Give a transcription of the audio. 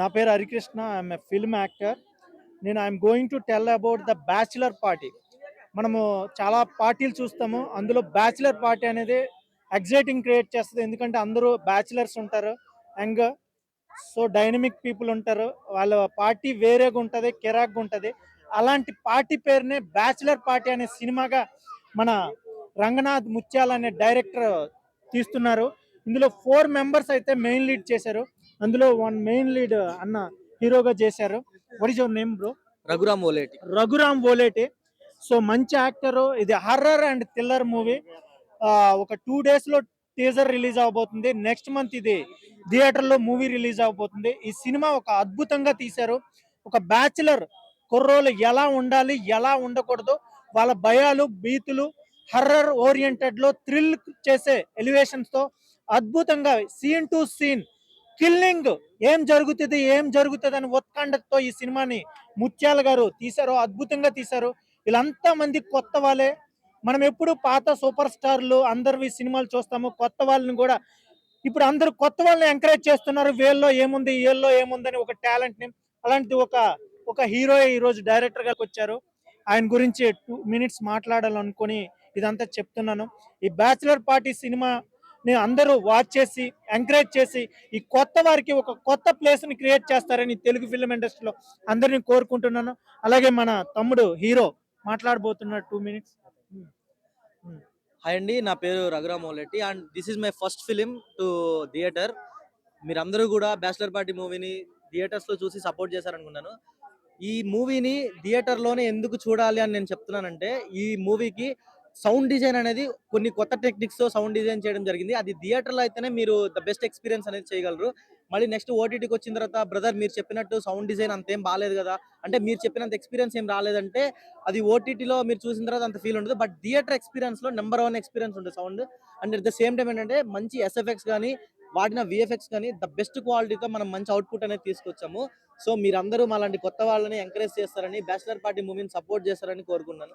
నా పేరు Harikrishna I'm a film actor నేను I'm going to tell about the bachelor party మనము చాలా పార్టీలు చూస్తాము. అందులో బ్యాచిలర్ పార్టీ అనేది ఎగ్జైటింగ్ క్రియేట్ చేస్తుంది. ఎందుకంటే అందరూ బ్యాచిలర్స్ ఉంటారు. యంగ్ సో డైనమిక్ పీపుల్ ఉంటారు. వాళ్ళ పార్టీ వేరేగా ఉంటుంది కిరాక్గా ఉంటుంది. అలాంటి పార్టీ పేరునే బ్యాచిలర్ పార్టీ అనే సినిమాగా మన రంగనాథ్ ముత్యాల అనే డైరెక్టర్ తీస్తున్నారు. ఇందులో ఫోర్ మెంబర్స్ అయితే మెయిన్ లీడ్ చేశారు. అందులో వన్ మెయిన్ లీడ్ అన్న హీరోగా చేశారు. What is your name bro Raghuram Oleti. Raghuram Oleti. So మంచి యాక్టర్ ఇది హర్రర్ అండ్ థ్రిల్లర్ మూవీ ఒక టూ డేస్లో టీజర్ రిలీజ్ అవబోతుంది. నెక్స్ట్ మంత్ ఇది థియేటర్లో మూవీ రిలీజ్ అవబోతుంది. ఈ సినిమా ఒక అద్భుతంగా తీశారు. ఒక బ్యాచిలర్ కుర్రోలు ఎలా ఉండాలి ఎలా ఉండకూడదు వాళ్ళ భయాలు భీతులు హర్రర్ ఓరియంటెడ్లో థ్రిల్ చేసే ఎలివేషన్స్తో అద్భుతంగా సీన్ టు సీన్ కిల్లింగ్. ఏం జరుగుతుంది ఏం జరుగుతుంది అని ఉత్కంఠతో ఈ సినిమాని ముత్యాల గారు తీశారు అద్భుతంగా తీశారు. వీళ్ళంతా మంది కొత్త వాళ్ళే. మనం ఎప్పుడు పాత సూపర్ స్టార్లు అందరివి సినిమాలు చూస్తాము కొత్త వాళ్ళని కూడా ఇప్పుడు అందరూ కొత్త వాళ్ళని ఎంకరేజ్ చేస్తున్నారు. వీళ్ళలో ఏముంది వీళ్ళలో ఏముందని ఒక టాలెంట్ని అలాంటి ఒక ఒక హీరో ఈ రోజు డైరెక్టర్ గారికి వచ్చారు. ఆయన గురించి టూ మినిట్స్ మాట్లాడాలనుకొని ఇదంతా చెప్తున్నాను. ఈ బ్యాచిలర్ పార్టీ సినిమా నేను అందరూ వాచ్ చేసి ఎంకరేజ్ చేసి ఈ కొత్త వారికి ఒక కొత్త ప్లేస్ని క్రియేట్ చేస్తారని తెలుగు ఫిల్మ్ ఇండస్ట్రీలో అందరినీ కోరుకుంటున్నాను. అలాగే మన తమ్ముడు హీరో మాట్లాడబోతున్నాడు టూ మినిట్స్ హాయ్ అండి నా పేరు Raghuram Oleti and this is my first film to theatre మీరందరూ కూడా బ్యాచిలర్ పార్టీ మూవీని థియేటర్స్లో చూసి సపోర్ట్ చేశారనుకున్నాను. ఈ మూవీని థియేటర్లోనే ఎందుకు చూడాలి అని నేను చెప్తున్నానంటే ఈ మూవీకి సౌండ్ డిజైన్ అనేది కొన్ని కొత్త టెక్నిక్స్తో సౌండ్ డిజైన్ చేయడం జరిగింది. అది థియేటర్లో అయితేనే మీరు ద బెస్ట్ ఎక్స్పీరియన్స్ అనేది చేయగలరు. మళ్ళీ నెక్స్ట్ ఓటీటీకి వచ్చిన తర్వాత బ్రదర్ మీరు చెప్పినట్టు సౌండ్ డిజైన్ అంతేం బాగాలేదు కదా. అంటే మీరు చెప్పినంత ఎక్స్పీరియన్స్ ఏం రాలేదంటే అది ఓటీటీలో మీరు చూసిన తర్వాత అంత ఫీల్ ఉండదు. బట్ థియేటర్ ఎక్స్పీరియన్స్లో నెంబర్ వన్ ఎక్స్పీరియన్స్ ఉంటుంది sound. And at the same time ఏంటంటే మంచి ఎస్ఎఫ్ఎక్స్ కానీ వాడిన విఎఫ్ఎక్స్ కానీ ద బెస్ట్ క్వాలిటీతో మనం మంచి అవుట్పుట్ అనేది తీసుకొచ్చాము. సో మీరందరూ మాలాంటి కొత్త వాళ్ళని ఎంకరేజ్ చేస్తారని బ్యాచిలర్ పార్టీ మూవీని సపోర్ట్ చేస్తారని కోరుకున్నాను